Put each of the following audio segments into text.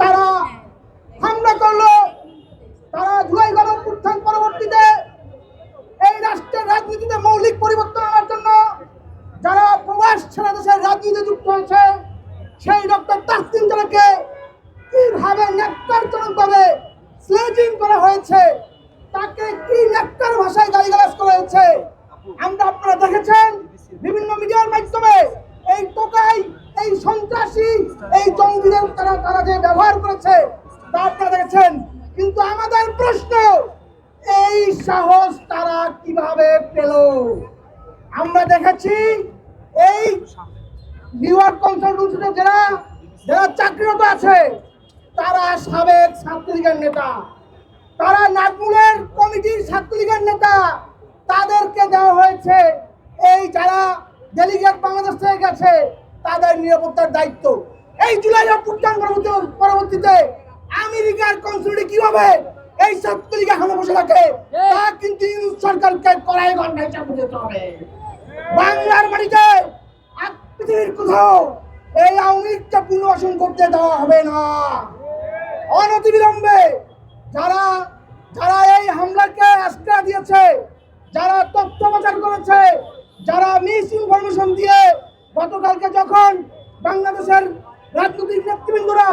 তারা হামলা করল। তারা জুলাই গণঅভ্যুত্থান পরবর্তীতে এই রাষ্ট্রের রাজনীতিতে মৌলিক পরিবর্তন আনার জন্য যারা প্রবাস ছেড়ে দেশের রাজনীতিতে যুক্ত হয়েছে, সেই ডক্টর তাসলিম জানাকে কীভাবে ন্যাক্কারজনক ভাবে স্লেজিং করা হয়েছে, তাকে কি ন্যাক্কার ভাষায় গালিগালাজ করা হয়েছে আমরা আপনারা দেখেছেন বিভিন্ন মিডিয়ার মাধ্যমে এই টোকাই এই সন্ত্রাসী এই জঙ্গিদের তারা তারা যে ব্যবহার করেছে, তা আপনারা দেখেছেন। কিন্তু আমাদের প্রশ্ন, এই সাহস তারা কীভাবে পেল? আমরা দেখেছি, এই নিউ ইয়র্ক কনসালটেন্সিতে যারা যারা চাকরিরত আছে, তারা সাবেক ছাত্রলীগের নেতা। তারা নাজমুলের কমিটির ছাত্রলীগের নেতা। তাদেরকে দেওয়া হয়েছে, এই যারা ডেলিগেট বাংলাদেশ থেকে গেছে তাদের নিরাপত্তার দায়িত্ব। এই জুলাই অভ্যুত্থান পরবর্তীতে আমেরিকার কনসুলেটে কীভাবে এই ছাত্রলীগ এখনও বসে থাকে তা কিন্তু ইউনুস সরকারকে কড়াই ঘন্টায় চাপে যেতে হবে। বাংলার মাটিতে পৃথিবীর কোথাও এই আওয়ামী লীগকে পুনর্বাসন করতে দেওয়া হবে না। অনতিবিলম্বে যারা যারা এই হামলাকে বাংলাদেশের রাজনৈতিক নেতৃবৃন্দরা,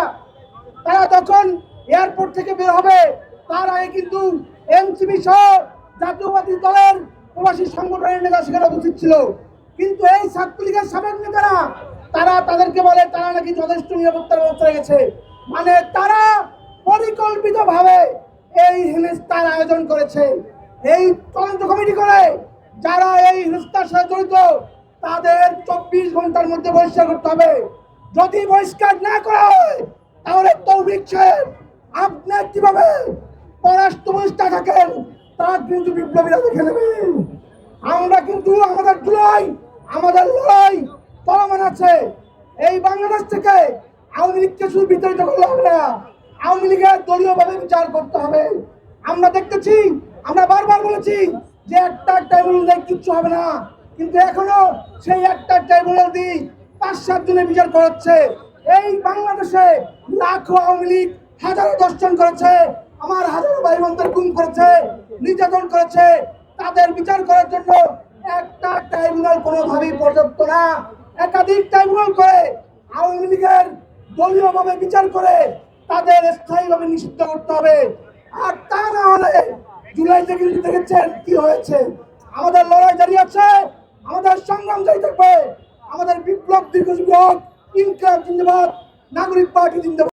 তারা যখন এয়ারপোর্ট থেকে বের হবে, তার আগে কিন্তু এনসিপি সহ জাতীয়বাদী দলের প্রবাসী সংগঠনের নেতা সেখানে উপস্থিত ছিল। কিন্তু এই ছাত্রলীগের সাবেক নেতারা, তারা তাদেরকে বলে তারা নাকি যথেষ্ট নিরাপত্তার ব্যবস্থা রেখেছে। মানে তারা পরিকল্পিত ভাবে এই হেনস্থার আয়োজন করেছে। এই তদন্ত কমিটি করে যারা এই হেনস্থার সাথে জড়িত তাদের চব্বিশ ঘণ্টার মধ্যে বহিষ্কার করতে হবে। যদি বহিষ্কার না করা হয়, তাহলে তৌফিক সাহেব আপনার কীভাবে পররাষ্ট্রমন্ত্রী থাকেন তা কিন্তু বিপ্লবীরা দেখে নেবেন আমরা কিন্তু আমাদের জুলাই আমাদের লড়াই চলমান আছে। এই বাংলাদেশ থেকে আওয়ামী লীগকে শুধু বিতাড়িত করলে হবে না, আওয়ামী লীগের দলীয়ভাবে বিচার করতে হবে। আমরা দেখতেছি, আমরা বারবার বলেছি যে একটা দিয়ে কিচ্ছু হবে না। কিন্তু এখনও সেই একটা ট্রাইব্যুনাল দিয়ে পাঁচ সাত জনের বিচার করাচ্ছে। এই বাংলাদেশে লাখো আওয়ামী লীগ হাজারো দর্শন করেছে, আমার হাজারো ভাই বোনদের গুম করেছে, নির্যাতন করেছে। তাদের বিচার করার জন্য একটা ট্রাইব্যুনাল কোনোভাবেই পর্যাপ্ত না। একাধিক ট্রাইব্যুনাল করে আওয়ামী লীগের দলীয়ভাবে বিচার করে তাদের স্থায়ীভাবে নিষিদ্ধ করতে হবে। আর তা না হলে জুলাইতে কিন্তু দেখেছেন কি হয়েছে। আমাদের লড়াই জারি আছে। আমাদের সংগ্রাম জারি থাকবে। আমাদের বিপ্লব দীর্ঘ হোক ইনকাম জিন্দাবাদ নাগরিক পার্টি জিন্দাবাদ।